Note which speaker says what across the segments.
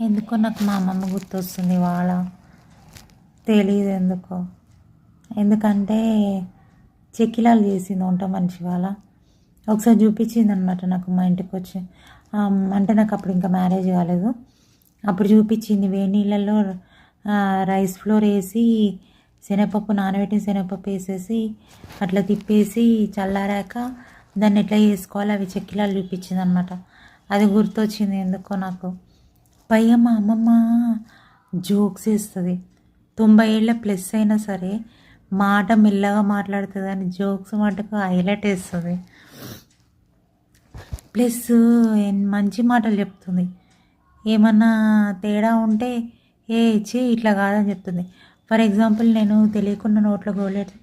Speaker 1: ఎందుకో నాకు మా అమ్మమ్మ గుర్తొస్తుంది వాళ్ళ తెలియదు ఎందుకో. ఎందుకంటే చెక్కిలాలు చేసింది వంట మనిషి వాళ్ళ ఒకసారి చూపించింది అనమాట నాకు మా ఇంటికి వచ్చి. అంటే నాకు అప్పుడు ఇంకా మ్యారేజ్ కాలేదు. అప్పుడు చూపించింది వేడి నీళ్ళల్లో రైస్ ఫ్లోర్ వేసి శనగపప్పు నానబెట్టిన శనగపప్పు వేసేసి అట్లా తిప్పేసి చల్లారాక దాన్ని ఎట్లా చేసుకోవాలి అవి చెక్కిలాలు చూపించింది అనమాట అది గుర్తొచ్చింది ఎందుకో నాకు. పైగా మా అమ్మమ్మ జోక్స్ వేస్తుంది తొంభై ఏళ్ళ ప్లస్ అయినా సరే మాట మెల్లగా మాట్లాడుతుంది అని జోక్స్ మాటకు హైలైట్ వేస్తుంది ప్లస్ మంచి మాటలు చెప్తుంది. ఏమన్నా తేడా ఉంటే ఏ ఇచ్చి ఇట్లా కాదని చెప్తుంది. ఫర్ ఎగ్జాంపుల్ నేను తెలియకుండా నోట్లో గోలేట్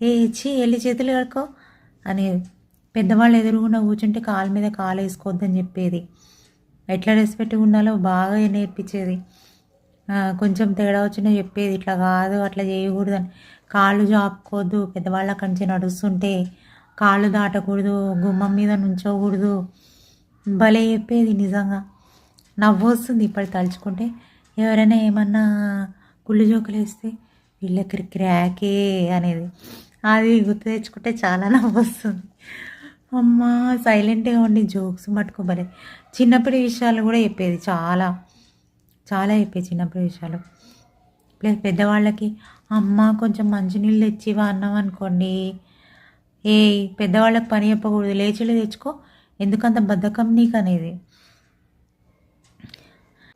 Speaker 1: ఏ ఇచ్చి వెళ్ళి చేతులు కడుకో అని పెద్దవాళ్ళు ఎదురుగుండా కూర్చుంటే కాలు మీద కాలు వేసుకోవద్దని చెప్పేది. ఎట్లా రెస్పెక్ట్గా ఉండాలో బాగా నేర్పించేది. కొంచెం తేడా వచ్చినా చెప్పేది ఇట్లా కాదు అట్లా చేయకూడదు అని. కాళ్ళు జాపుకోవద్దు పెద్దవాళ్ళ కంచి నడుస్తుంటే కాళ్ళు దాటకూడదు గుమ్మం మీద నుంచోకూడదు. భలే చెప్పేది నిజంగా. నవ్వు వస్తుంది ఇప్పటి తలుచుకుంటే. ఎవరైనా ఏమన్నా కుళ్ళు జోకులు వేస్తే వీళ్ళకి క్రాకే అనేది. అది గుర్తు తెచ్చుకుంటే చాలా నవ్వు వస్తుంది. అమ్మ సైలెంట్గా ఉండి జోక్స్ పట్టుకోబలే. చిన్నప్పటి విషయాలు కూడా చెప్పేది చాలా. చాలా చెప్పేది చిన్నప్పటి విషయాలు. ప్లస్ పెద్దవాళ్ళకి అమ్మ కొంచెం మంచినీళ్ళు తెచ్చివా అన్నాం అనుకోండి. ఏ పెద్దవాళ్ళకి పని చెప్పకూడదు. లేచిలో తెచ్చుకో. ఎందుకంత బద్ధకం నీకు అనేది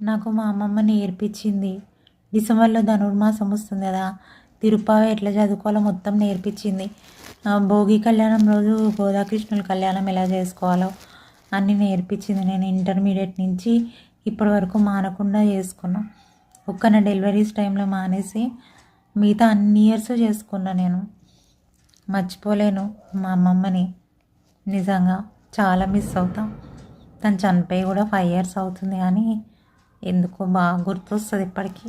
Speaker 1: నాకు మా అమ్మమ్మ నేర్పించింది. డిసెంబర్లో ధనుర్మాసం వస్తుంది కదా. తిరుపావ ఎట్లా చదువుకోవాలో మొత్తం నేర్పించింది. భోగి కళ్యాణం రోజు గోదాకృష్ణుల కళ్యాణం ఎలా చేసుకోవాలో అన్నీ నేర్పించింది నేను ఇంటర్మీడియట్ నుంచి ఇప్పటి వరకు మానకుండా చేసుకున్నా. ఒక్క నా డెలివరీస్ టైంలో మానేసి మిగతా అన్ని ఇయర్స్ చేసుకున్నా నేను. మర్చిపోలేను మా అమ్మమ్మని. నిజంగా చాలా మిస్ అవుతాం. తను చనిపోయి కూడా ఫైవ్ ఇయర్స్ అవుతుంది కానీ ఎందుకో బాగా గుర్తొస్తుంది ఇప్పటికీ.